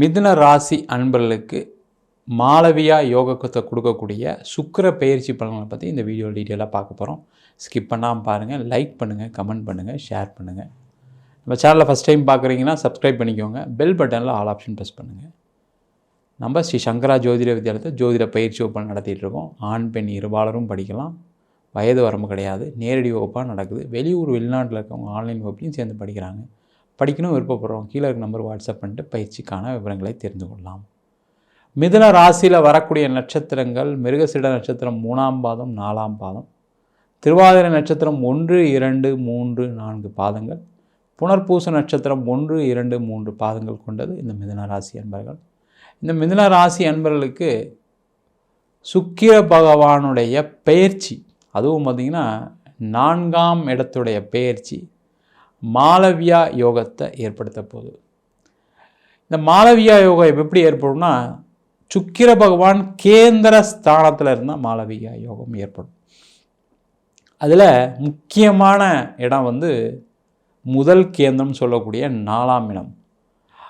மிதுன ராசி அன்பர்களுக்கு மாளவியா யோகத்தை கொடுக்கக்கூடிய சுக்கர பயிற்சி பலன்களை பற்றி இந்த வீடியோ டீட்டெயிலாக பார்க்க போகிறோம் ஸ்கிப் பண்ணாமல் பாருங்கள் லைக் பண்ணுங்கள் கமெண்ட் பண்ணுங்கள் ஷேர் பண்ணுங்கள் நம்ம சேனலில் ஃபஸ்ட் டைம் பார்க்குறீங்கன்னா சப்ஸ்கிரைப் பண்ணிக்கோங்க. பெல் பட்டனில் ஆல் ஆப்ஷன் ப்ரெஸ் பண்ணுங்கள் நம்ம ஸ்ரீ சங்கரா ஜோதிட வித்தியாலயத்தை ஜோதிட பயிற்சி வகுப்பு நடத்திட்டு இருக்கோம். ஆண் பெண் இருபாலரும் படிக்கலாம். வயது வரம்பு கிடையாது. நேரடி வகுப்பாக நடக்குது. வெளியூர் வெளிநாட்டில் இருக்கவங்க ஆன்லைன் வகுப்புலையும் சேர்ந்து படிக்கிறாங்க. படிக்கணும் விருப்பப்படுறோம் கீழே இருக்க நம்பர் வாட்ஸ்அப் பண்ணிட்டு பயிற்சிக்கான விவரங்களை தெரிந்து கொள்ளலாம். மிதுன ராசியில் வரக்கூடிய நட்சத்திரங்கள் மிருகசீட நட்சத்திரம் மூணாம் பாதம் நாலாம் பாதம் திருவாதிரை நட்சத்திரம் ஒன்று இரண்டு மூன்று நான்கு பாதங்கள் புனர்பூச நட்சத்திரம் ஒன்று இரண்டு மூன்று பாதங்கள் கொண்டது இந்த மிதுன ராசி அன்பர்கள். இந்த மிதுன ராசி அன்பர்களுக்கு சுக்கிர பகவானுடைய பெயர்ச்சி அதுவும் பார்த்திங்கன்னா நான்காம் இடத்துடைய பெயர்ச்சி மாலவியா யோகத்தை ஏற்படுத்த போகுது. இந்த மாலவியா யோகம் எப்படி ஏற்படும்னா சுக்கிர பகவான் கேந்திர ஸ்தானத்தில் இருந்தால் மாலவியா யோகம் ஏற்படும். அதில் முக்கியமான இடம் வந்து முதல் கேந்திரம் சொல்லக்கூடிய நாலாம் இடம்.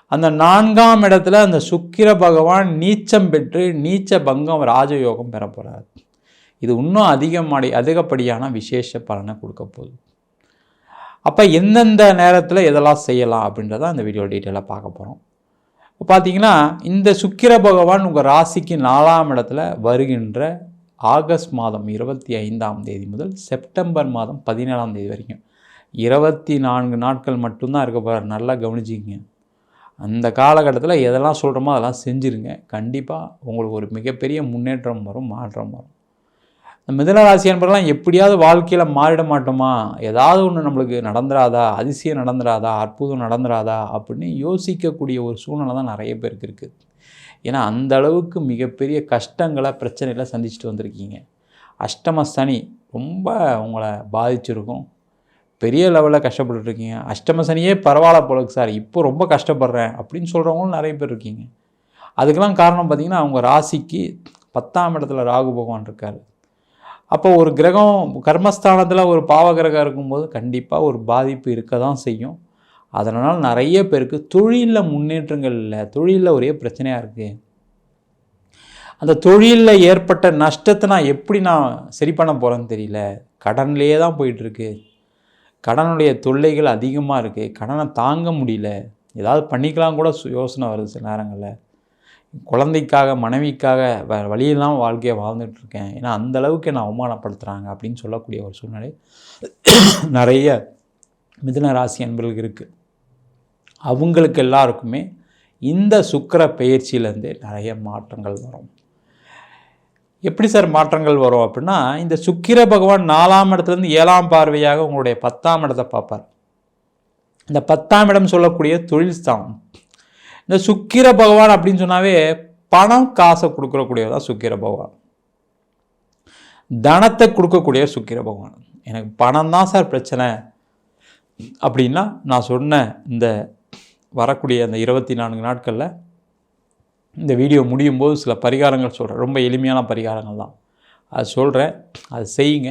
அந்த நான்காம் இடத்துல அந்த சுக்கிர பகவான் நீச்சம் பெற்று நீச்ச பங்கம் ராஜயோகம் பெற போகிறார் இது இன்னும் அதிகமாடி அதிகப்படியான விசேஷ பலனை கொடுக்க போகுது. அப்போ எந்தெந்த நேரத்தில் எதெல்லாம் செய்யலாம் அப்படின்றத அந்த வீடியோ டீட்டெயிலாக பார்க்க போகிறோம் இப்போ பார்த்தீங்கன்னா இந்த சுக்கிர பகவான் உங்கள் ராசிக்கு நாலாம் இடத்துல வருகின்ற ஆகஸ்ட் மாதம் இருபத்தி ஐந்தாம் தேதி முதல் செப்டம்பர் மாதம் பதினேழாம் தேதி வரைக்கும். இருபத்தி நான்கு நாட்கள் மட்டும்தான் இருக்க போகிறார் நல்லா கவனிச்சிங்க அந்த காலகட்டத்தில் எதெல்லாம் சொல்கிறோமோ அதெல்லாம் செஞ்சுருங்க. கண்டிப்பாக உங்களுக்கு ஒரு மிகப்பெரிய முன்னேற்றம் வரும் மாற்றம் வரும். இந்த மிதனராசி என்பதெல்லாம் எப்படியாவது வாழ்க்கையில் மாறிட மாட்டோமா? ஏதாவது ஒன்று நம்மளுக்கு நடந்துராதா? அதிசயம் நடந்துராதா? அற்புதம் நடந்துராதா? அப்படின்னு யோசிக்கக்கூடிய ஒரு சூழ்நிலை தான் நிறைய பேருக்கு இருக்குது ஏன்னா அந்த அளவுக்கு மிகப்பெரிய கஷ்டங்களை பிரச்சனைகளை சந்திச்சுட்டு வந்திருக்கீங்க. அஷ்டம சனி ரொம்ப உங்களை பாதிச்சிருக்கும். பெரிய லெவலில் கஷ்டப்பட்டுருக்கீங்க அஷ்டம சனியே பரவாயில்ல போலக்கு சார். இப்போ ரொம்ப கஷ்டப்படுறேன் அப்படின்னு சொல்கிறவங்களும் நிறைய பேர் இருக்கீங்க. அதுக்கெல்லாம் காரணம் பார்த்திங்கன்னா அவங்க ராசிக்கு பத்தாம் இடத்துல ராகு பகவான் இருக்கார். அப்போ ஒரு கிரகம் கர்மஸ்தானத்தில் ஒரு பாவ கிரகம் இருக்கும்போது கண்டிப்பாக ஒரு பாதிப்பு இருக்க தான் செய்யும். அதனால் நிறைய பேருக்கு தொழிலில் முன்னேற்றங்கள் இல்லை. தொழிலில் ஒரே பிரச்சனையாக இருக்குது அந்த தொழிலில் ஏற்பட்ட நஷ்டத்தை நான் எப்படி நான் சரி பண்ண போகிறேன்னு தெரியல. கடன்லேயே தான் போயிட்டுருக்கு. கடனுடைய தொல்லைகள் அதிகமாக இருக்குது கடனை தாங்க முடியல. ஏதாவது பண்ணிக்கலாம் கூட சு- யோசனை வருது சில நேரங்களில். குழந்தைக்காக மனைவிக்காக வ வழியெல்லாம் வாழ்க்கையை வாழ்ந்துட்டுருக்கேன். ஏன்னா அந்த அளவுக்கு என்னை அவமானப்படுத்துகிறாங்க அப்படின்னு சொல்லக்கூடிய ஒரு சூழ்நிலை நிறைய மிதுன ராசி அன்பர்களுக்கு இருக்குது அவங்களுக்கு எல்லாருக்குமே இந்த சுக்கிர பயிற்சியிலேருந்தே நிறைய மாற்றங்கள் வரும். எப்படி சார் மாற்றங்கள் வரும் அப்படின்னா இந்த சுக்கிர பகவான் நாலாம் இடத்துலேருந்து ஏழாம் பார்வையாக உங்களுடைய பத்தாம் இடத்தை பார்ப்பார். இந்த பத்தாம் இடம் சொல்லக்கூடிய தொழில் ஸ்தானம். இந்த சுக்கிர பகவான் அப்படின்னு சொன்னாவே பணம் காசை கொடுக்கக்கூடியவர் தான் சுக்கிர பகவான். தனத்தை கொடுக்கக்கூடிய சுக்கிர பகவான். எனக்கு பணம் தான் சார் பிரச்சனை. அப்படின்னா நான் சொன்ன இந்த வரக்கூடிய அந்த இருபத்தி நான்கு நாட்களில் இந்த வீடியோ முடியும் போது சில பரிகாரங்கள் சொல்கிறேன் ரொம்ப எளிமையான பரிகாரங்கள் தான். அது சொல்கிறேன் அது செய்யுங்க.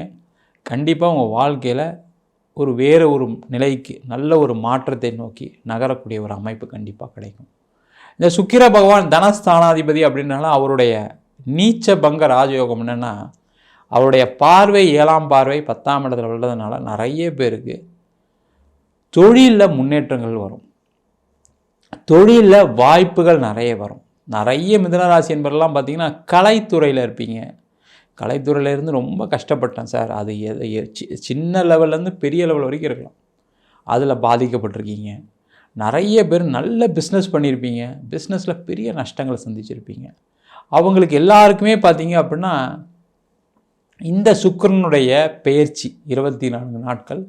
கண்டிப்பாக உங்கள் வாழ்க்கையில் ஒரு வேறு ஒரு நிலைக்கு நல்ல ஒரு மாற்றத்தை நோக்கி நகரக்கூடிய ஒரு அமைப்பு கண்டிப்பாக கிடைக்கும். இந்த சுக்கிர பகவான் தனஸ்தானாதிபதி அப்படின்னால அவருடைய நீச்ச பங்க ராஜயோகம் என்னென்னா அவருடைய பார்வை ஏழாம் பார்வை பத்தாம் இடத்துல உள்ளதுனால நிறைய பேருக்கு தொழிலில் முன்னேற்றங்கள் வரும். தொழிலில் வாய்ப்புகள் நிறைய வரும். நிறைய மிதனராசி என்பவரெல்லாம் பார்த்திங்கன்னா கலைத்துறையில் இருப்பீங்க. கலைத்துறையிலேருந்து ரொம்ப கஷ்டப்பட்டேன் சார். அது எது சி- சின்ன லெவல்லேருந்து பெரிய லெவல் வரைக்கும் இருக்கலாம். அதில் பாதிக்கப்பட்டிருக்கீங்க. நிறைய பேர் நல்ல பிஸ்னஸ் பண்ணியிருப்பீங்க. பிஸ்னஸில் பெரிய நஷ்டங்களை சந்திச்சிருப்பீங்க. அவங்களுக்கு எல்லாருக்குமே பார்த்தீங்க அப்படின்னா இந்த சுக்கரனுடைய பயிற்சி இருபத்தி நான்கு நாட்கள்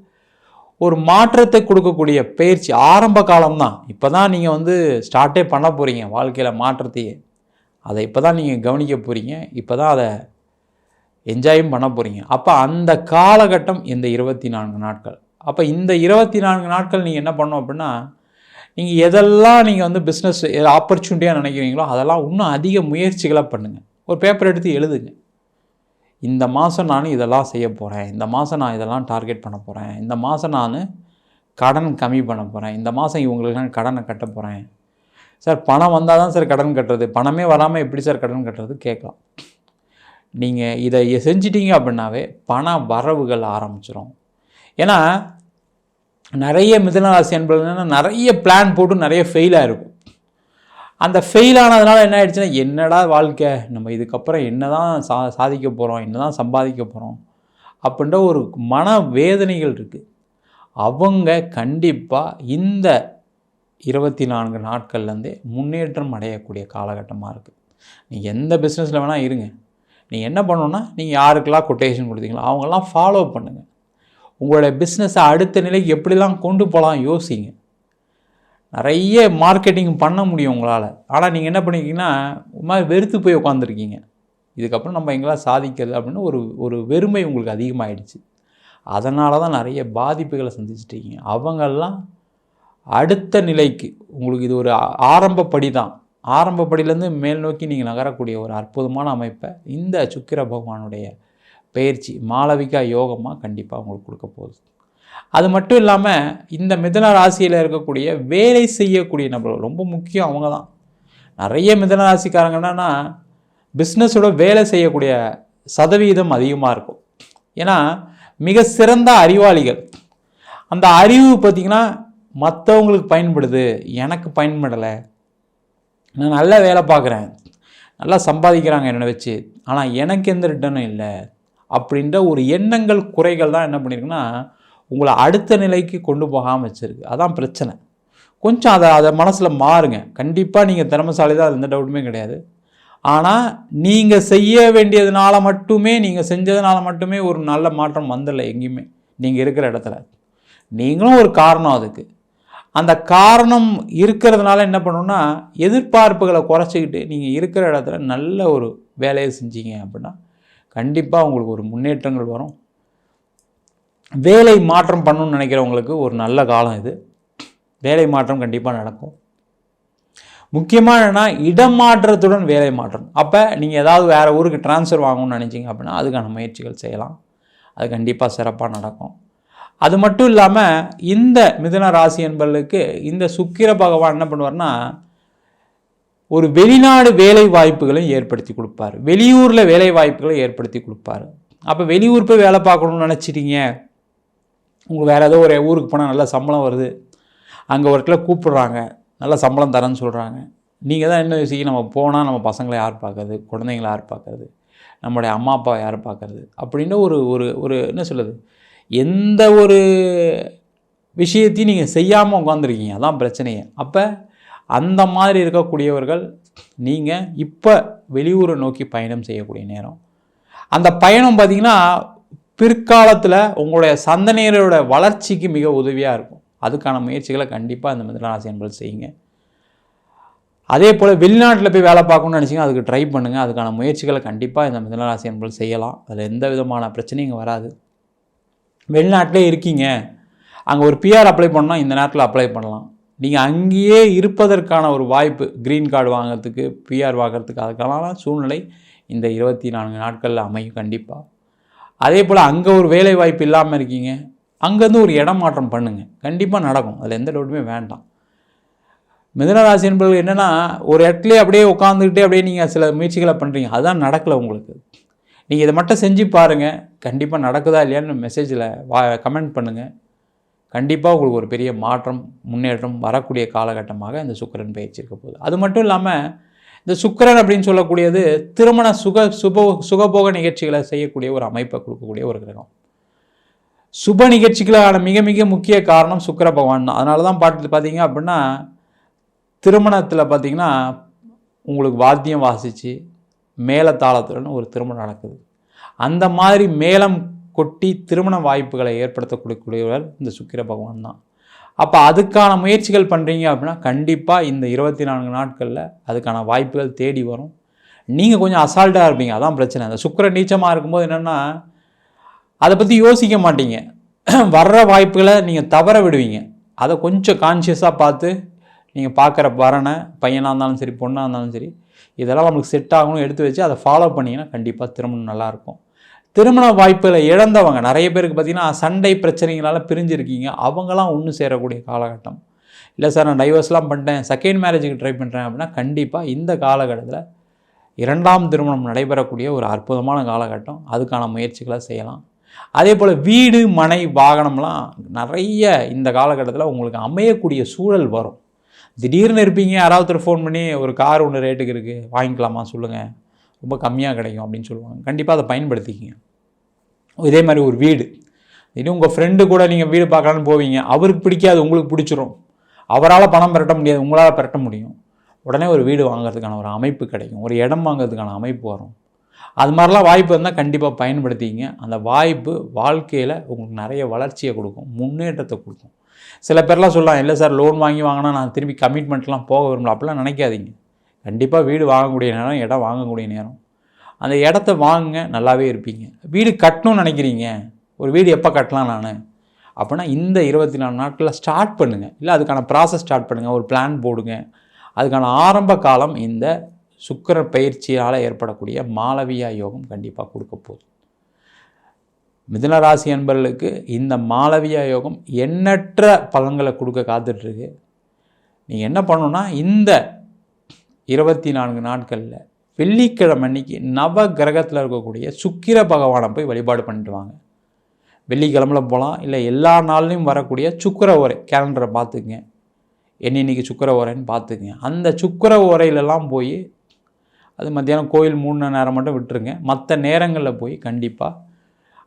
ஒரு மாற்றத்தை கொடுக்கக்கூடிய பயிற்சி ஆரம்ப காலம்தான். இப்போ தான் நீங்கள் வந்து ஸ்டார்ட்டே பண்ண போகிறீங்க வாழ்க்கையில் மாற்றத்தையே. அதை இப்போ தான் நீங்கள் கவனிக்க போகிறீங்க இப்போ தான் அதை என்ஜாயும் பண்ண போகிறீங்க அப்போ அந்த காலகட்டம் இந்த இருபத்தி நான்கு நாட்கள். அப்போ இந்த இருபத்தி நான்கு நாட்கள் நீங்கள் என்ன பண்ணோம் அப்படின்னா நீங்கள் எதெல்லாம் நீங்கள் வந்து பிஸ்னஸ் ஆப்பர்ச்சுனிட்டியாக நினைக்கிறீங்களோ அதெல்லாம் இன்னும் அதிக முயற்சிகளை பண்ணுங்கள் ஒரு பேப்பர் எடுத்து எழுதுங்க. இந்த மாதம் நான் இதெல்லாம் செய்ய போகிறேன் இந்த மாதம் நான் இதெல்லாம் டார்கெட் பண்ண போகிறேன் இந்த மாதம் நான் கடன் கம்மி பண்ண போகிறேன் இந்த மாதம் இவங்களுக்கு நான் கடனை கட்ட போகிறேன் சார் பணம் வந்தால் தான் சார் கடன் கட்டுறது. பணமே வராமல் எப்படி சார் கடன் கட்டுறது கேட்கலாம். நீங்கள் இதை செஞ்சிட்டீங்க அப்படின்னாவே பண வரவுகள் ஆரம்பிச்சிடும் ஏன்னா நிறைய மிதனராசி என்பதுன்னா நிறைய பிளான் போட்டு நிறைய ஃபெயிலாக இருக்கும். அந்த ஃபெயில் ஆனதுனால என்ன ஆயிடுச்சுன்னா என்னடா வாழ்க்கை? நம்ம இதுக்கப்புறம் என்ன தான் சா சாதிக்க போகிறோம் என்ன தான் சம்பாதிக்க போகிறோம் அப்படின்ற ஒரு மன வேதனைகள் இருக்குது அவங்க கண்டிப்பாக இந்த இருபத்தி நான்கு நாட்கள்லேருந்தே முன்னேற்றம் அடையக்கூடிய காலகட்டமாக இருக்குது நீங்கள் எந்த பிஸ்னஸில் வேணால் இருங்க. நீங்கள் என்ன பண்ணணுன்னா நீங்கள் யாருக்கெல்லாம் கொட்டேஷன் கொடுத்தீங்களோ அவங்கெல்லாம் ஃபாலோ பண்ணுங்கள் உங்களோட பிஸ்னஸை அடுத்த நிலைக்கு எப்படிலாம் கொண்டு போகலாம் யோசிங்க. நிறைய மார்க்கெட்டிங் பண்ண முடியும் உங்களால். ஆனால் நீங்கள் என்ன பண்ணிக்கிங்கன்னா ஒரு மாதிரி வெறுத்து போய் உட்காந்துருக்கீங்க இதுக்கப்புறம் நம்ம எங்களால் சாதிக்கிறது அப்படின்னு ஒரு ஒரு வெறுமை உங்களுக்கு அதிகமாகிடுச்சு அதனால தான் நிறைய பாதிப்புகளை சந்திச்சிட்டீங்க அவங்கெல்லாம் அடுத்த நிலைக்கு உங்களுக்கு இது ஒரு ஆரம்பப்படி தான் ஆரம்பப்படியிலேருந்து மேல் நோக்கி நீங்கள் நகரக்கூடிய ஒரு அற்புதமான அமைப்பை இந்த சுக்கிர பகவானுடைய பயிற்சி மாளவிகா யோகமாக கண்டிப்பாக உங்களுக்கு கொடுக்க போகுது. அது மட்டும் இல்லாமல் இந்த மிதன ராசியில் இருக்கக்கூடிய வேலை செய்யக்கூடிய நபர்கள் ரொம்ப முக்கியம் அவங்க தான் நிறைய மிதன ராசிக்காரங்க என்னன்னா பிஸ்னஸோட வேலை செய்யக்கூடிய சதவீதம் அதிகமாக இருக்கும். ஏன்னா மிக சிறந்த அறிவாளிகள். அந்த அறிவு பார்த்திங்கன்னா மற்றவங்களுக்கு பயன்படுது. எனக்கு பயன்படலை. நான் நல்ல வேலை பார்க்குறேன் நல்லா சம்பாதிக்கிறாங்க என்னை வச்சு. ஆனால் எனக்கு எந்த ரிட்டர்னும் இல்லை. அப்படின்ற ஒரு எண்ணங்கள் குறைகள் தான் என்ன பண்ணியிருக்குன்னா உங்களை அடுத்த நிலைக்கு கொண்டு போகாமல் வச்சுருக்கு. அதான் பிரச்சனை. கொஞ்சம் அதை அதை மனசில் மாறுங்க. கண்டிப்பாக நீங்கள் திறமசாலி தான் அது எந்த டவுட்டுமே கிடையாது. ஆனால் நீங்கள் செய்ய வேண்டியதுனால மட்டுமே நீங்கள் செஞ்சதுனால மட்டுமே ஒரு நல்ல மாற்றம் வந்துடல எங்கேயுமே. நீங்கள் இருக்கிற இடத்துல. நீங்களும் ஒரு காரணம் அதுக்கு. அந்த காரணம் இருக்கிறதுனால என்ன பண்ணணும்னா எதிர்பார்ப்புகளை குறைச்சிக்கிட்டு நீங்கள் இருக்கிற இடத்துல நல்ல ஒரு வேலையை செஞ்சீங்க அப்படின்னா கண்டிப்பாக உங்களுக்கு ஒரு முன்னேற்றங்கள் வரும். வேலை மாற்றம் பண்ணணும்னு நினைக்கிறவங்களுக்கு ஒரு நல்ல காலம் இது. வேலை மாற்றம் கண்டிப்பாக நடக்கும். முக்கியமாக என்னென்னா இடம் மாற்றத்துடன் வேலை மாற்றம். அப்போ நீங்கள் ஏதாவது வேறு ஊருக்கு ட்ரான்ஸ்ஃபர் வாங்கணும்னு நினச்சிங்க அப்படின்னா அதுக்கான முயற்சிகள் செய்யலாம். அது கண்டிப்பாக சிறப்பாக நடக்கும். அது மட்டும் இல்லாமல் இந்த மிதன ராசி என்பவர்களுக்கு இந்த சுக்கிர பகவான் என்ன பண்ணுவார்னா ஒரு வெளிநாடு வேலை வாய்ப்புகளையும் ஏற்படுத்தி கொடுப்பார். வெளியூரில் வேலை வாய்ப்புகளை ஏற்படுத்தி கொடுப்பார். அப்போ வெளியூர் போய் வேலை பார்க்கணும்னு நினச்சிட்டீங்க. உங்களுக்கு வேறு ஏதோ ஒரு ஊருக்கு போனால் நல்ல சம்பளம் வருது. அங்கே ஒரு இடத்துல கூப்பிடுறாங்க. நல்ல சம்பளம் தரேன்னு சொல்கிறாங்க நீங்கள் தான் என்ன யோசிக்க நம்ம போனால் நம்ம பசங்களை யார் பார்க்கறது? குழந்தைங்களை யார் பார்க்கறது? நம்மளுடைய அம்மா அப்பா யார் பார்க்கறது? அப்படின்னு ஒரு ஒரு ஒரு என்ன சொல்லுது எந்த ஒரு விஷயத்தையும் நீங்கள் செய்யாமல் உட்காந்துருக்கீங்க அதான் பிரச்சனையே. அப்போ அந்த மாதிரி இருக்கக்கூடியவர்கள் நீங்கள் இப்போ வெளியூரை நோக்கி பயணம் செய்யக்கூடிய நேரம். அந்த பயணம் பார்த்திங்கன்னா பிற்காலத்தில் உங்களுடைய சந்தனையரோட வளர்ச்சிக்கு மிக உதவியாக இருக்கும். அதுக்கான முயற்சிகளை கண்டிப்பாக இந்த மிதனராசி என்பது செய்யுங்க. அதே போல் வெளிநாட்டில் போய் வேலை பார்க்கணும்னு நினச்சிங்கன்னா அதுக்கு ட்ரை பண்ணுங்கள் அதுக்கான முயற்சிகளை கண்டிப்பாக இந்த மிதனராசி என்பது செய்யலாம். அதில் எந்த விதமான பிரச்சனையும் வராது. வெளிநாட்டிலே இருக்கீங்க. அங்கே ஒரு பிஆர் அப்ளை பண்ணால் இந்த நேரத்தில் அப்ளை பண்ணலாம். நீங்கள் அங்கேயே இருப்பதற்கான ஒரு வாய்ப்பு க்ரீன் கார்டு வாங்கிறதுக்கு பிஆர் வாங்குறதுக்கு அதுக்கான சூழ்நிலை இந்த இருபத்தி நான்கு நாட்களில் அமையும் கண்டிப்பாக அதே போல் அங்கே ஒரு வேலை வாய்ப்பு இல்லாமல் இருக்கீங்க அங்கேருந்து ஒரு இடம் மாற்றம் பண்ணுங்கள் கண்டிப்பாக நடக்கும். அதில் எந்த டவுட்டுமே வேண்டாம். மிதனராசி என்பது என்னென்னா ஒரு இடத்துலேயே அப்படியே உட்காந்துக்கிட்டே அப்படியே நீங்கள் சில முயற்சிகளை பண்ணுறீங்க அதுதான் நடக்கலை உங்களுக்கு. நீங்கள் இதை மட்டும் செஞ்சு பாருங்கள் கண்டிப்பாக நடக்குதா இல்லையான்னு மெசேஜில் வா கமெண்ட் பண்ணுங்கள் கண்டிப்பாக உங்களுக்கு ஒரு பெரிய மாற்றம் முன்னேற்றம் வரக்கூடிய காலகட்டமாக இந்த சுக்கரன் பயிற்சி இருக்க போகுது. அது மட்டும் இல்லாமல் இந்த சுக்கரன் அப்படின்னு சொல்லக்கூடியது திருமண சுக சுப சுகபோக நிகழ்ச்சிகளை செய்யக்கூடிய ஒரு அமைப்பை கொடுக்கக்கூடிய ஒரு கிரகம். சுப நிகழ்ச்சிகளான மிக மிக முக்கிய காரணம் சுக்கர பகவான் தான். அதனால தான் பாட்டு பார்த்தீங்க அப்படின்னா திருமணத்தில் பார்த்தீங்கன்னா உங்களுக்கு வாத்தியம் வாசித்து மேலத்தாளத்துடன் ஒரு திருமணம் நடக்குது. அந்த மாதிரி மேலம் கொட்டி திருமண வாய்ப்புகளை ஏற்படுத்தக்கூடியவர் இந்த சுக்கிர பகவான் தான். அப்போ அதுக்கான முயற்சிகள் பண்ணுறீங்க அப்படின்னா கண்டிப்பாக இந்த இருபத்தி நான்கு நாட்களில் அதுக்கான வாய்ப்புகள் தேடி வரும். நீங்கள் கொஞ்சம் அசால்ட்டாக இருப்பீங்க. அதான் பிரச்சனை. அந்த சுக்கர நீச்சமாக இருக்கும்போது என்னென்னா அதை பற்றி யோசிக்க மாட்டீங்க. வர்ற வாய்ப்புகளை நீங்கள் தவற விடுவீங்க. அதை கொஞ்சம் கான்ஷியஸாக பார்த்து நீங்கள் பார்க்குற வரனை பையனாக இருந்தாலும் சரி பொண்ணாக இருந்தாலும் சரி இதெல்லாம் நம்மளுக்கு செட் ஆகணும் எடுத்து வச்சு அதை ஃபாலோ பண்ணிங்கன்னா கண்டிப்பாக திருமணம் நல்லாயிருக்கும் திருமண வாய்ப்புகளை இழந்தவங்க நிறைய பேருக்கு பார்த்திங்கன்னா சண்டை பிரச்சனைகளால் பிரிஞ்சிருக்கீங்க. அவங்களாம் ஒன்று சேரக்கூடிய காலகட்டம். இல்லை சார் நான் டைவர்ஸ்லாம் பண்ணிட்டேன் செகண்ட் மேரேஜுக்கு ட்ரை பண்ணுறேன் அப்படின்னா கண்டிப்பாக இந்த காலகட்டத்தில் இரண்டாம் திருமணம் நடைபெறக்கூடிய ஒரு அற்புதமான காலகட்டம். அதுக்கான முயற்சிகளை செய்யலாம். அதே போல் வீடு மனை வாகனம்லாம் நிறைய இந்த காலகட்டத்தில் உங்களுக்கு அமையக்கூடிய சூழல் வரும். திடீர்னு இருப்பீங்க யாராவது ஒருத்தர் ஃபோன் பண்ணி ஒரு கார் ஒன்று ரேட்டுக்கு இருக்குது வாங்கிக்கலாமா சொல்லுங்கள் ரொம்ப கம்மியாக கிடைக்கும் அப்படின்னு சொல்லுவாங்க. கண்டிப்பாக அதை பயன்படுத்திக்கிங்க. இதே மாதிரி ஒரு வீடு. இன்னும் உங்கள் ஃப்ரெண்டு கூட நீங்கள் வீடு பார்க்கலான்னு போவீங்க. அவருக்கு பிடிக்காது உங்களுக்கு பிடிச்சிரும். அவரால் பணம் பெரட்ட முடியாது உங்களால் பெரட்ட முடியும். உடனே ஒரு வீடு வாங்குறதுக்கான ஒரு அமைப்பு கிடைக்கும். ஒரு இடம் வாங்குறதுக்கான அமைப்பு வரும். அது மாதிரிலாம் வாய்ப்பு இருந்தால் கண்டிப்பாக பயன்படுத்திங்க அந்த வாய்ப்பு வாழ்க்கையில் உங்களுக்கு நிறைய வளர்ச்சியை கொடுக்கும். முன்னேற்றத்தை கொடுக்கும். சில பேர்லாம் சொல்லலாம் இல்லை சார் லோன் வாங்கி வாங்கினா நான் திரும்பி கமிட்மெண்ட்லாம் போக விரும்பல. அப்படிலாம் நினைக்காதீங்க. கண்டிப்பாக வீடு வாங்கக்கூடிய நேரம் இடம் வாங்கக்கூடிய நேரம். அந்த இடத்த வாங்குங்க நல்லாவே இருப்பீங்க. வீடு கட்டணும்னு நினைக்கிறீங்க ஒரு வீடு எப்போ கட்டலாம் நான்? அப்படின்னா இந்த இருபத்தி நாலு நாட்களில் ஸ்டார்ட் பண்ணுங்கள் இல்லை அதுக்கான ப்ராசஸ் ஸ்டார்ட் பண்ணுங்கள் ஒரு பிளான் போடுங்க. அதுக்கான ஆரம்ப காலம் இந்த சுக்கிர பயிற்சியால் ஏற்படக்கூடிய மாளவியா யோகம் கண்டிப்பாக கொடுக்க போகுது மிதுன ராசி அன்பர்களுக்கு இந்த மாளவியா யோகம் எண்ணற்ற பலன்களை கொடுக்க காத்துட்ருக்கு நீங்கள் என்ன பண்ணணுன்னா இந்த இருபத்தி நான்கு நாட்களில் வெள்ளிக்கிழமை அன்னைக்கு நவ கிரகத்தில் இருக்கக்கூடிய சுக்கிர பகவானை போய் வழிபாடு பண்ணிட்டு வாங்க வெள்ளிக்கிழமைல போகலாம் இல்லை எல்லா நாள்லையும் வரக்கூடிய சுக்கிர ஓரை கேலண்டரை பார்த்துக்குங்க. என்ன இன்றைக்கி சுக்கிர ஓரைன்னு பார்த்துக்குங்க. அந்த சுக்கிர ஓரையிலலாம் போய் அது மத்தியானம் கோயில் மூணு நேரம் மட்டும் விட்டுருங்க. மற்ற நேரங்களில் போய் கண்டிப்பாக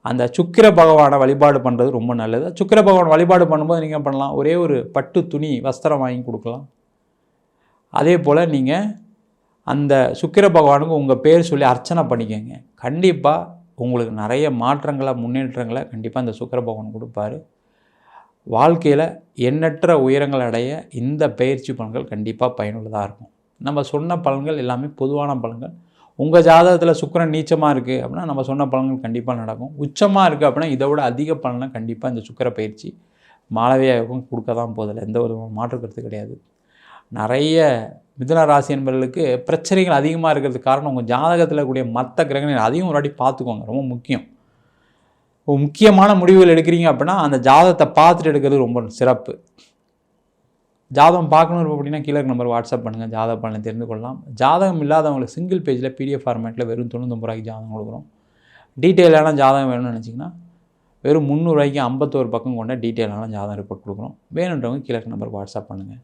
அந்த சுக்கிர பகவானை வழிபாடு பண்ணுறது ரொம்ப நல்லது. சுக்கிர பகவான் வழிபாடு பண்ணும்போது நீங்கள் பண்ணலாம்? ஒரே ஒரு பட்டு துணி வஸ்திரம் வாங்கி கொடுக்கலாம். அதே போல் நீங்கள் அந்த சுக்கிர பகவானுக்கு உங்கள் பேர் சொல்லி அர்ச்சனை பண்ணிக்கோங்க. கண்டிப்பாக உங்களுக்கு நிறைய மாற்றங்களை முன்னேற்றங்களை கண்டிப்பாக இந்த சுக்கிர பகவான் கொடுப்பாரு. வாழ்க்கையில் எண்ணற்ற உயரங்கள் அடைய இந்த பயிற்சி பலன்கள் கண்டிப்பாக பயனுள்ளதாக இருக்கும். நம்ம சொன்ன பலன்கள் எல்லாமே பொதுவான பலன்கள். உங்கள் ஜாதகத்தில் சுக்கிரன் நீச்சமாக இருக்குது அப்படின்னா நம்ம சொன்ன பலன்கள் கண்டிப்பாக நடக்கும். உச்சமாக இருக்குது அப்படின்னா இதை விட அதிக பலனை கண்டிப்பாக இந்த சுக்கிர பயிற்சி மாளவியாகவும் கொடுக்க தான் போதில்லை எந்த ஒரு மாற்று கருத்து கிடையாது. நிறைய மிதுன ராசி என்பவர்களுக்கு பிரச்சனைகள் அதிகமாக இருக்கிறதுக்கு காரணம் உங்கள் ஜாதகத்தில் கூடிய மற்ற கிரகங்கள் அதையும் ஒரு வாட்டி பார்த்துக்கோங்க. ரொம்ப முக்கியம். முக்கியமான முடிவுகள் எடுக்கிறீங்க அப்படின்னா அந்த ஜாதகத்தை பார்த்துட்டு எடுக்கிறது ரொம்ப சிறப்பு. ஜாதகம் பார்க்கணும் அப்படின்னா கீழே நம்பர் வாட்ஸ்அப் பண்ணுங்கள் ஜாதக பலனை தெரிந்து கொள்ளலாம். ஜாதகம் இல்லாதவங்களுக்கு சிங்கிள் பேஜில் பிடிஎஃப் ஃபார்மேட்டில் வெறும் தொண்ணூத்தொம்பது ரூபாய்க்கு ஜாதகம் கொடுக்குறோம். டீட்டெயிலான ஜாதகம் வேணும்னு நினச்சிங்கன்னா வெறும் முந்நூறுரூவாய்க்கு ஐம்பத்தோரு பக்கம் கொண்ட டீட்டெயிலான ஜாதகம் ரிப்போர்ட் கொடுக்குறோம். வேணுன்றவங்க கீழே நம்பர் வாட்ஸ்அப் பண்ணுங்கள்